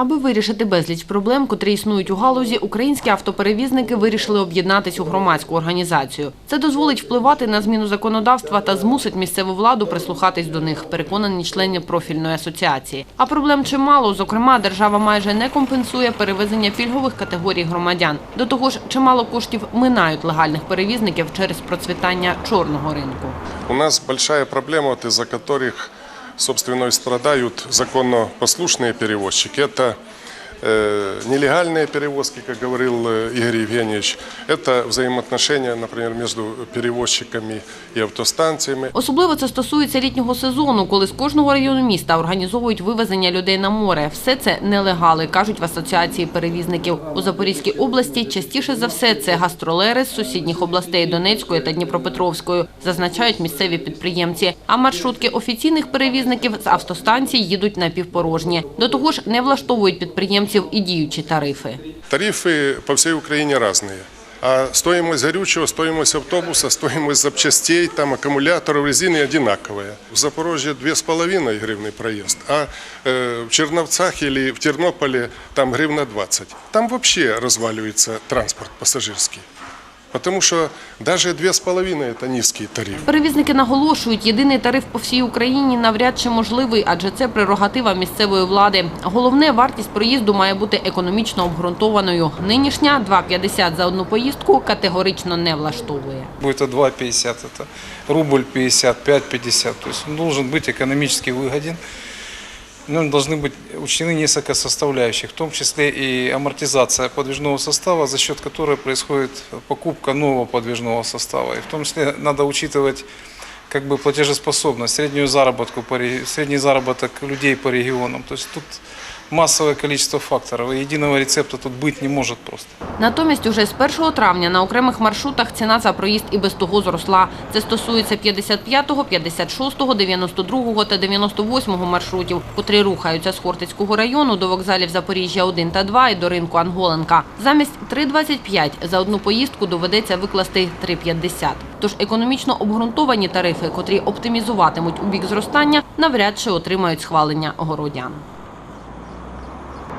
Аби вирішити безліч проблем, котрі існують у галузі, українські автоперевізники вирішили об'єднатись у громадську організацію. Це дозволить впливати на зміну законодавства та змусить місцеву владу прислухатись до них, переконані члени профільної асоціації. А проблем чимало. Зокрема, держава майже не компенсує перевезення пільгових категорій громадян. До того ж, чимало коштів минають легальних перевізників через процвітання чорного ринку. У нас большая проблема, из-за которых, собственно, и страдают законно перевозчики. Это нелегальные перевозки, как говорил э, Игорь Евгеньевич. Это взаимоотношения, например, между перевозчиками и автостанциями. Особливо це стосується літнього сезону, коли з кожного району міста організовують вивезення людей на море. Все це нелегали, кажуть в асоціації перевізників. У Запорізькій області частіше за все це гастролери з сусідніх областей Донецької та Дніпропетровської, зазначають місцеві підприємці. А маршрутки офіційних перевізників з автостанцій їдуть напівпорожні. До того ж, не влаштовують підприємців і діючі тарифи. Тарифы по всей Украине разные. А стоимость горючего, стоимость автобуса, стоимость запчастей, там, аккумуляторов, резины одинаковая. В Запорожье 2,5 гривны проезд, а э, в Черновцах или в Тернополе там гривна 20. Там вообще разваливается транспорт пассажирский. Потому что даже 2,5 это низкий тариф. Перевізники наголошують, єдиний тариф по всій Україні навряд чи можливий, адже це прерогатива місцевої влади. Головне, вартість проїзду має бути економічно обґрунтованою. Нинішня 2,50 за одну поїздку категорично не влаштовує. Будет это 2,50, это рубль 50, 5,50. То есть он должен быть экономически выгоден. В нем должны быть учтены несколько составляющих, в том числе и амортизация подвижного состава, за счет которой происходит покупка нового подвижного состава. И в том числе надо учитывать как бы платежеспособность, среднюю заработку, по ре- средний заработок людей по регионам. То есть тут массовое количество факторов, и единого рецепта тут быть не может просто. Натомість уже з 1 травня на окремих маршрутах ціна за проїзд і без того зросла. Це стосується 55-го, 56-го, 92-го та 98-го маршрутів, котрі рухаються з Хортицького району до вокзалів Запоріжжя 1 та 2 і до ринку Анголенка. Замість 3,25 за одну поїздку доведеться викласти 3,50. Тож економічно обґрунтовані тарифи, котрі оптимізуватимуть у бік зростання, навряд чи отримають схвалення городян.